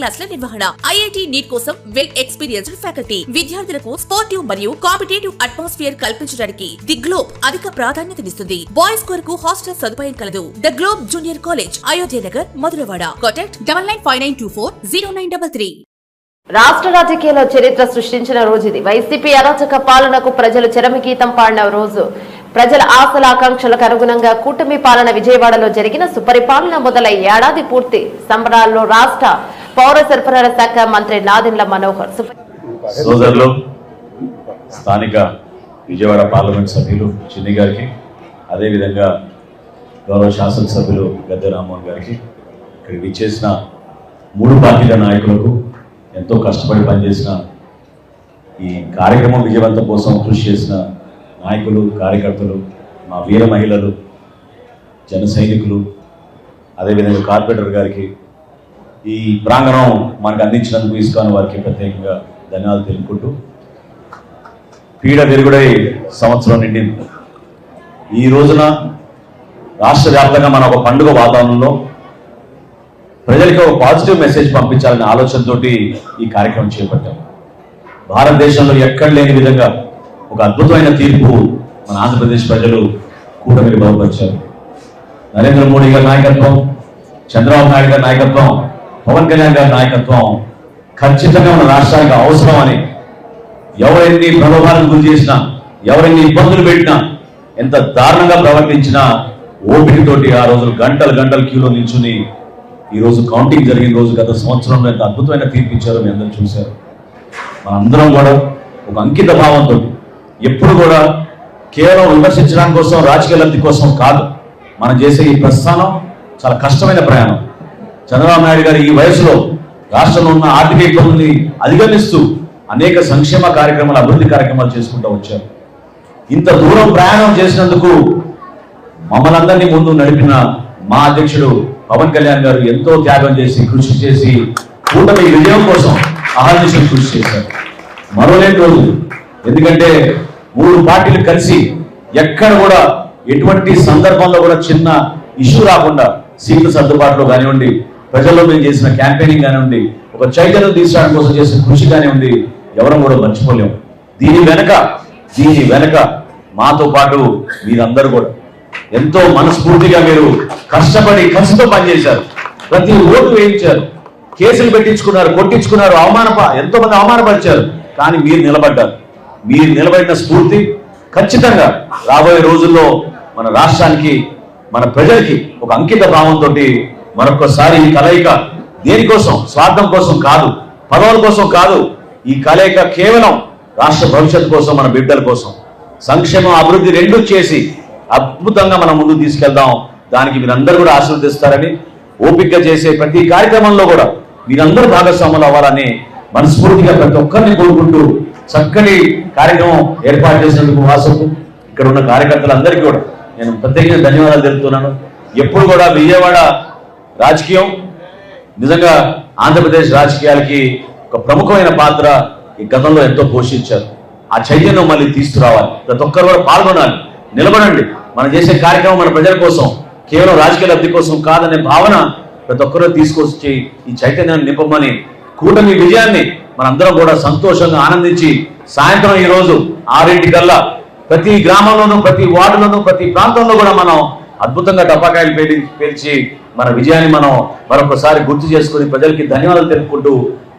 క్లాసుల నిర్వహణ. IIT NEET కోసం వెల్ ఎక్స్పీరియన్స్డ్ ఫ్యాకల్టీ. విద్యార్థులకు స్పోర్టివ్ మరియు కాంపిటేటివ్ అట్మాస్ఫియర్ కల్పించడానికి ది గ్లోబ్ అధిక ప్రాధాన్యతనిస్తుంది బాయ్స్ కొరకు హాస్టల్ సదుపాయం కలదు. The globe junior college Ayodhya Nagar Madhurawada. Contact double nine five nine two four zero nine double three. రాష్ట్ర రాజకీయాల్లో చరిత్ర సృష్టించిన రోజు ఇది. వైసీపీ అరాచక పాలనకు ప్రజలు చరమగీతం పాడిన రోజు. ప్రజల ఆశల ఆకాంక్షలకు అనుగుణంగా కూటమి పాలన విజయవాడలో జరిగిన సుపరిపాలన మొదలై ఏడాది పూర్తి. సంబరాల్లో రాష్ట్ర పౌర సరఫరాల శాఖ మంత్రి నాదెండ్ల మనోహర్. సోదరులు స్థానిక విజయవాడ పార్లమెంట్ సభ్యులు చిన్ని గారికి అదేవిధంగా గౌరవ శాసనసభ్యులు గద్దె రామ్మోహన్ గారికి ఇక్కడ విచ్చేసిన మూడు పార్టీల నాయకులకు ఎంతో కష్టపడి పనిచేసిన ఈ కార్యక్రమం విజయవంతం కోసం కృషి చేసిన నాయకులు కార్యకర్తలు మా వీర మహిళలు జన సైనికులు అదేవిధంగా కార్పొరేటర్ గారికి ఈ ప్రాంగణం మనకు అందించినందుకు ఇస్కాన్ వారికి ప్రత్యేకంగా ధన్యవాదాలు తెలుపుకుంటూ పీడ పెరుగుడై సంవత్సరం నిండింది. ఈ రోజున రాష్ట్ర వ్యాప్తంగా మన ఒక పండుగ వాతావరణంలో ప్రజలకి ఒక పాజిటివ్ మెసేజ్ పంపించాలనే ఆలోచనతో ఈ కార్యక్రమం చేపట్టాం. భారతదేశంలో ఎక్కడ లేని విధంగా ఒక అద్భుతమైన తీర్పు మన ఆంధ్రప్రదేశ్ ప్రజలు కూటమికి బలపరిచారు. నరేంద్ర మోడీ గారి నాయకత్వం చంద్రబాబు నాయుడు గారి నాయకత్వం పవన్ కళ్యాణ్ గారి నాయకత్వం ఖచ్చితంగా మన రాష్ట్రానికి అవసరం అని ఎవరెన్ని ప్రలోభాలకు గురి చేసినా ఎవరెన్ని ఇబ్బందులు పెట్టినా ఎంత దారుణంగా ప్రవర్తించినా ఓపికతోటి ఆ రోజులు గంటలు గంటలు క్యూలో నిల్చుని ఈ రోజు కౌంటింగ్ జరిగిన రోజు గత సంవత్సరంలో ఎంత అద్భుతమైన తీర్పు ఇచ్చారో మీ అందరూ చూశారు. మనందరం కూడా ఒక అంకిత భావంతో ఎప్పుడు కూడా కేవలం విమర్శించడానికి కోసం రాజకీయ లబ్ధి కోసం కాదు మనం చేసే ఈ ప్రస్థానం చాలా కష్టమైన ప్రయాణం. చంద్రబాబు నాయుడు గారు ఈ వయసులో రాష్ట్రంలో ఉన్న ఆర్థిక ఇబ్బందుల్ని అధిగమిస్తూ అనేక సంక్షేమ కార్యక్రమాలు అభివృద్ధి కార్యక్రమాలు చేసుకుంటూ వచ్చారు. ఇంత దూరం ప్రయాణం చేసినందుకు మమ్మల్ని అందరినీ ముందు నడిపిన మా అధ్యక్షుడు పవన్ కళ్యాణ్ గారు ఎంతో త్యాగం చేసి కృషి చేసి కూటమి విజయం కోసం అహర్నిశం కృషి చేశారు. మరోలేని రోజు ఎందుకంటే మూడు పార్టీలు కలిసి ఎక్కడ కూడా ఎటువంటి సందర్భంలో కూడా చిన్న ఇష్యూ రాకుండా సీట్ల సర్దుబాటులో కానివ్వండి ప్రజల్లో మేము చేసిన క్యాంపెయినింగ్ కానివ్వండి ఒక చైతన్యం తీసుకోవడం కోసం చేసిన కృషి కానివ్వండి ఎవరం కూడా మర్చిపోలేము దీని వెనక దీని వెనక మాతో పాటు మీరందరూ కూడా ఎంతో మనస్ఫూర్తిగా మీరు కష్టపడి కసితో పనిచేశారు. ప్రతి ఓటు వేయించారు. కేసులు పెట్టించుకున్నారు కొట్టించుకున్నారు అవమానప ఎంతో మంది అవమానపరిచారు. కానీ మీరు నిలబడ్డారు. మీరు నిలబడిన స్ఫూర్తి ఖచ్చితంగా రాబోయే రోజుల్లో మన రాష్ట్రానికి మన ప్రజలకి ఒక అంకిత భావంతో మరొకసారి ఈ కలయిక దేనికోసం స్వార్థం కోసం కాదు పదవుల కోసం కాదు. ఈ కలయిక కేవలం రాష్ట్ర భవిష్యత్తు కోసం మన బిడ్డల కోసం. సంక్షేమం అభివృద్ధి రెండు చేసి అద్భుతంగా మనం ముందుకు తీసుకెళ్దాం. దానికి మీరందరూ కూడా ఆశీర్వదిస్తారని ఓపికగా చేసే ప్రతి కార్యక్రమంలో కూడా మీరందరూ భాగస్వాములు అవ్వాలని మనస్ఫూర్తిగా ప్రతి ఒక్కరిని కోరుకుంటూ చక్కటి కార్యక్రమం ఏర్పాటు చేసినందుకు వాసుకు ఇక్కడ ఉన్న కార్యకర్తలందరికీ కూడా నేను ప్రత్యేకంగా ధన్యవాదాలు తెలుపుతున్నాను. ఎప్పుడు కూడా విజయవాడ రాజకీయం. నిజంగా ఆంధ్రప్రదేశ్ రాజకీయాలకి ఒక ప్రముఖమైన పాత్ర ఈ గతంలో ఎంతో పోషించారు. ఆ చైతన్యం మళ్ళీ తీసుకురావాలి. ప్రతి ఒక్కరు కూడా పాల్గొనాలి. నిలబడండి. మనం చేసే కార్యక్రమం మన ప్రజల కోసం కేవలం రాజకీయ లబ్ధి కోసం కాదనే భావన ప్రతి ఒక్కరూ తీసుకొచ్చి ఈ చైతన్యాన్ని నింపమని కూటమి విజయాన్ని మనందరం కూడా సంతోషంగా ఆనందించి సాయంత్రం ఈ రోజు ఆరింటికల్లా ప్రతి గ్రామంలోనూ ప్రతి వార్డులోనూ ప్రతి ప్రాంతంలో కూడా మనం అద్భుతంగా డబ్బాకాయలు పేర్చి పేల్చి మన విజయాన్ని మనం మరొకసారి గుర్తు చేసుకుని ప్రజలకి ధన్యవాదాలు తెలుపుకుంటూ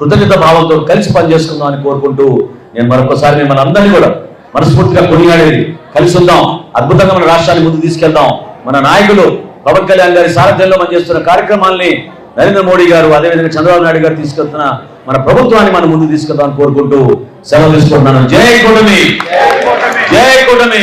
కృతజ్ఞత భావంతో కలిసి పనిచేసుకుందాం అని కోరుకుంటూ నేను మరొకసారి మిమ్మల్ని అందరినీ కూడా మనస్ఫూర్తిగా కొనియాడేది. కలిసి ఉందాం అద్భుతంగా మన రాష్ట్రాన్ని ముందుకు తీసుకెళ్దాం. మన నాయకులు పవన్ కళ్యాణ్ గారి సారథ్యంలో మనం చేస్తున్న కార్యక్రమాల్ని నరేంద్ర మోడీ గారు అదేవిధంగా చంద్రబాబు నాయుడు గారు తీసుకెళ్తున్న మన ప్రభుత్వాన్ని మనం ముందుకు తీసుకెళ్దాం అని కోరుకుంటూ సెలవు తీసుకుంటున్నాను. జై కూటమి! జై కూటమి!